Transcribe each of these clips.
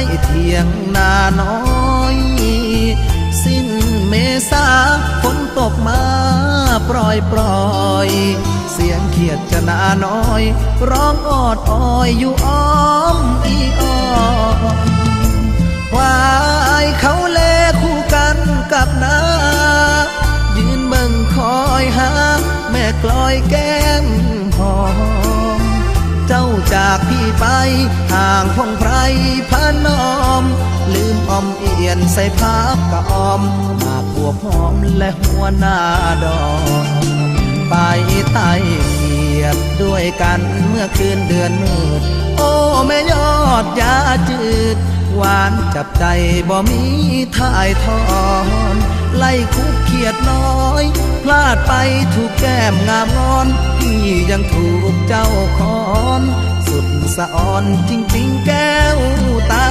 ยงนาน้อย สิ้นเมษาฝนตกมาปล่อยปล่อย เสียงเขียดจะนาน้อย ร้องออดอ้อยอยู่อ้อมอีอ้อมควายเขาเลคู่กันกับนา ยืนเบิ่งคอยหา แม่กลอยแก้ จากพี่ไปห่างพงไพรพานอม ลืมอมเอียนใส่พักกะออมหมากบวบหอมและหัวหน้าดอกไปไต่เกียบด้วยกันเมื่อคืนเดือนมืด โอ้แม่ยอดยาจืด หวานจับใจบ่มีท่ายทอนไล่คุกเขียดน้อย พลาดไปถูกแก้มงามงอน ยังถูกเจ้าคอนสุดสะออนจริงๆแก้วตา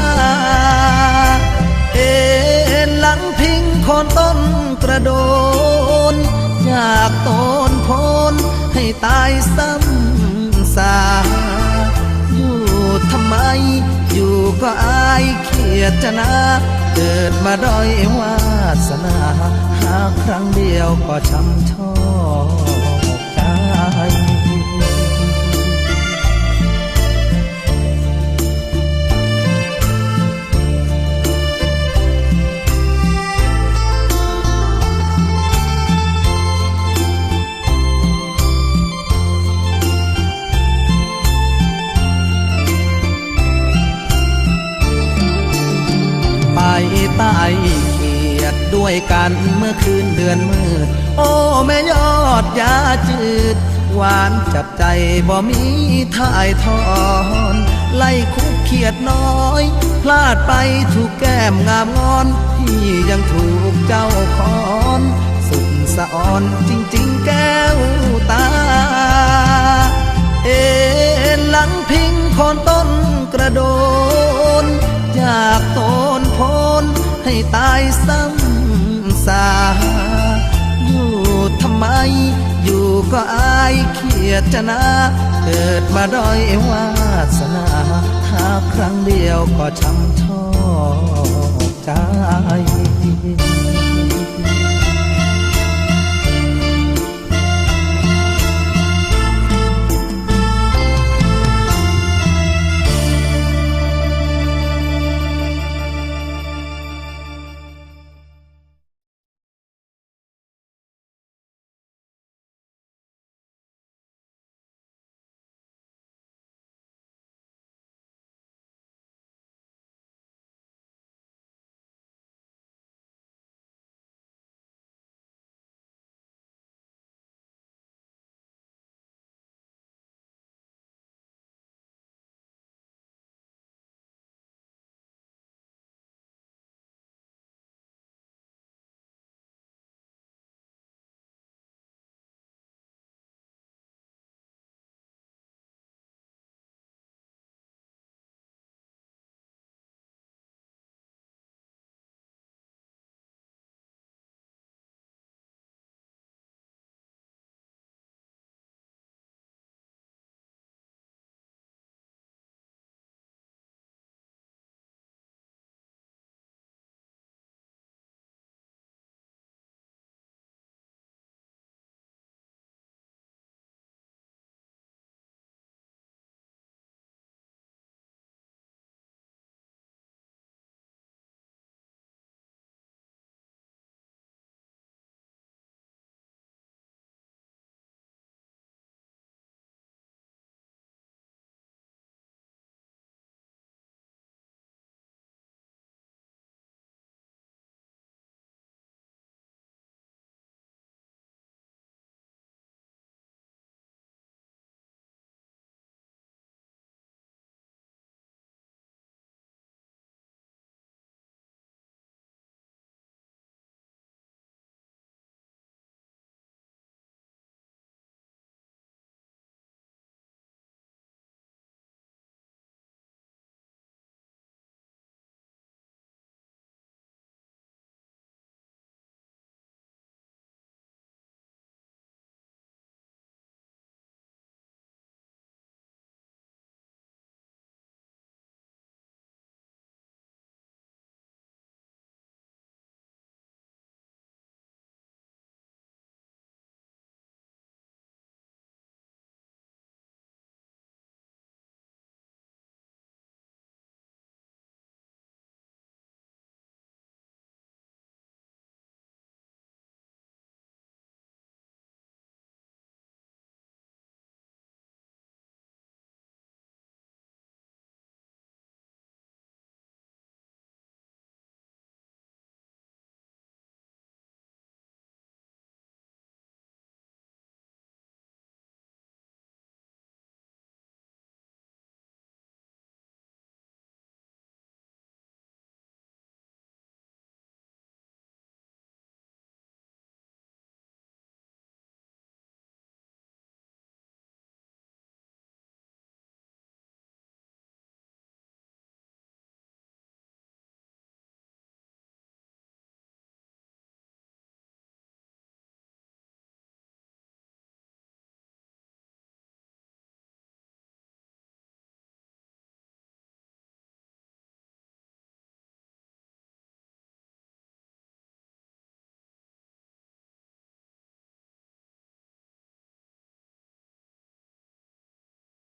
เอ็นหลังพิงโคนต้นกระโดน อยากโตนโพนให้ตายซ้ำสา อยู่ทำไม อยู่ก็อายเขียดจะนาเกิดมาด้อยวาสนา หาครั้งเดียวก็ช้ำชอ ใต้เขียดด้วยกันเมื่อคืนเดือนมืด โอ้แม่ยอดยาจืด หวานจับใจบ่มีท่ายทอน ไล่คุกเขียดน้อย พลาดไปถูกแก้มงามงอน พี่ยังถูกเจ้าคอนสุดสะออนจริงๆแก้วตา เอ็นหลังพิงโคนต้นกระโดนอยากโต ให้ตายซ้ำสา อยู่ทำไม อยู่ก็อายเขียดจะนะ เกิดมาด้อยวาสนา หาครั้งเดียวก็ช้ำทอใจ